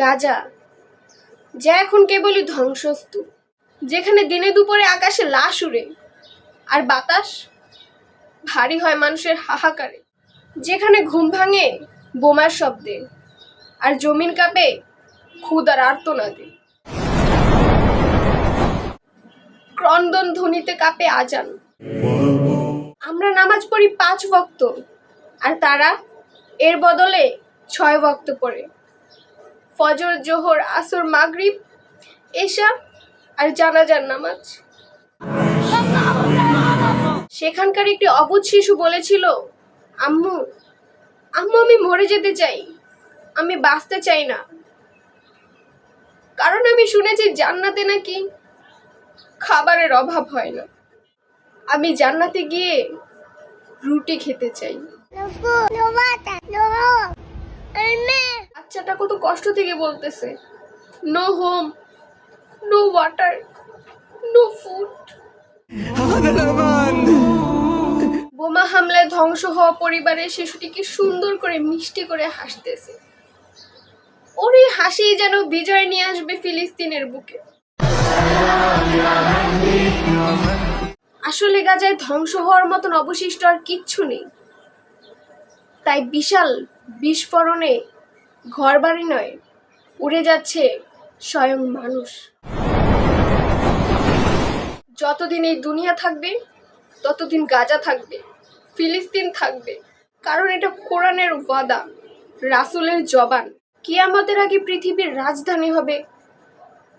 গাজা, যা এখন কেবলই ধ্বংসস্তূপ, যেখানে দিনে দুপুরে আকাশে লাশ উড়ে আর বাতাস ভারী হয় মানুষের হাহাকারে, যেখানে ঘুম ভাঙে বোমার শব্দে আর জমিন কাঁপে ক্ষুদার আর্তনাদে। ক্রন্দন ধ্বনিতে কাঁপে আজান। আমরা নামাজ পড়ি পাঁচ ভক্ত আর তারা এর বদলে ছয় ভক্ত পড়ে ফজর, জোহর, আসর, মাগরিব, এশা আর জানাজার নামাজ। সেখানকার একটি অবুধ শিশু বলেছিল, আম্মু আম্মু, আমি মরে যেতে চাই। আমি বাঁচতে চাই না। কারণ আমি শুনেছি জান্নাতে নাকি খাবারের অভাব হয় না। আমি জান্নাতে গিয়ে রুটি খেতে চাই। বাচ্চাটা কত কষ্ট থেকে বলতেছে। No home no water no food বোমা হামলায় ধ্বংস হওয়া পরিবারের শিশুটিকে সুন্দর করে মিষ্টি করে হাসতেছে। ওর এই হাসি যেন বিজয় নিয়ে আসবে ফিলিস্তিনের বুকে। আসলে গাজায় ধ্বংস হওয়ার মতন অবশিষ্ট আর কিচ্ছু নেই। তাই বিশাল বিস্ফোরণে ঘরবাড়ি নয়, উড়ে যাচ্ছে স্বয়ং মানুষ। যতদিন এই দুনিয়া থাকবে, ততদিন গাজা থাকবে, ফিলিস্তিন থাকবে। কারণ এটা কোরআনের ওয়াদা, রাসূলের জবান। কিয়ামতের আগে পৃথিবীর রাজধানী হবে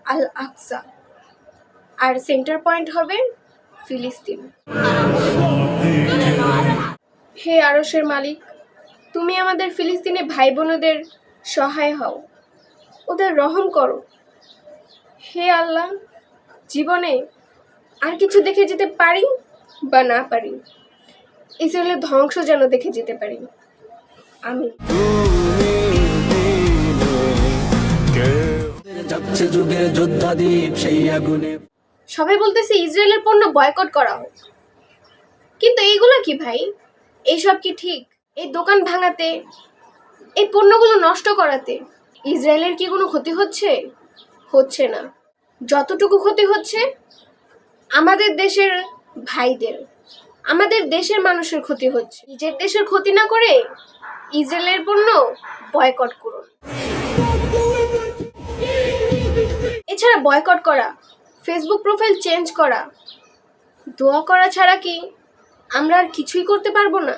আল আকসা আর সেন্টার পয়েন্ট হবে ফিলিস্তিন। হে আরসের মালিক তুমি আমাদের ফিলিস্তিনি ভাই বোনদের সহায় হও। ওদের রহম করো। হে আল্লাহ, জীবনে আর কিছু দেখে যেতে পারি বা না পারি? ইসরায়েলের ধ্বংস যেন দেখে যেতে পারি। আমি সেই আগুনে সবাই বলতেছে ইসরায়েলের পণ্য বয়কট করা হোক। কিন্তু এইগুলো কি ভাই? এইসব কি ঠিক? এই দোকান ভাঙাতে, এই পণ্যগুলো নষ্ট করাতে ইসরায়েলের কি কোনো ক্ষতি হচ্ছে? হচ্ছে না। যতটুকু ক্ষতি হচ্ছে, আমাদের দেশের ভাইদের, আমাদের দেশের মানুষের ক্ষতি হচ্ছে। নিজের দেশের ক্ষতি না করে ইসরায়েলের পণ্য বয়কট করুন। এছাড়া বয়কট করা, ফেসবুক প্রোফাইল চেঞ্জ করা, দোয়া করা ছাড়া কি আমরা আর কিছুই করতে পারব না?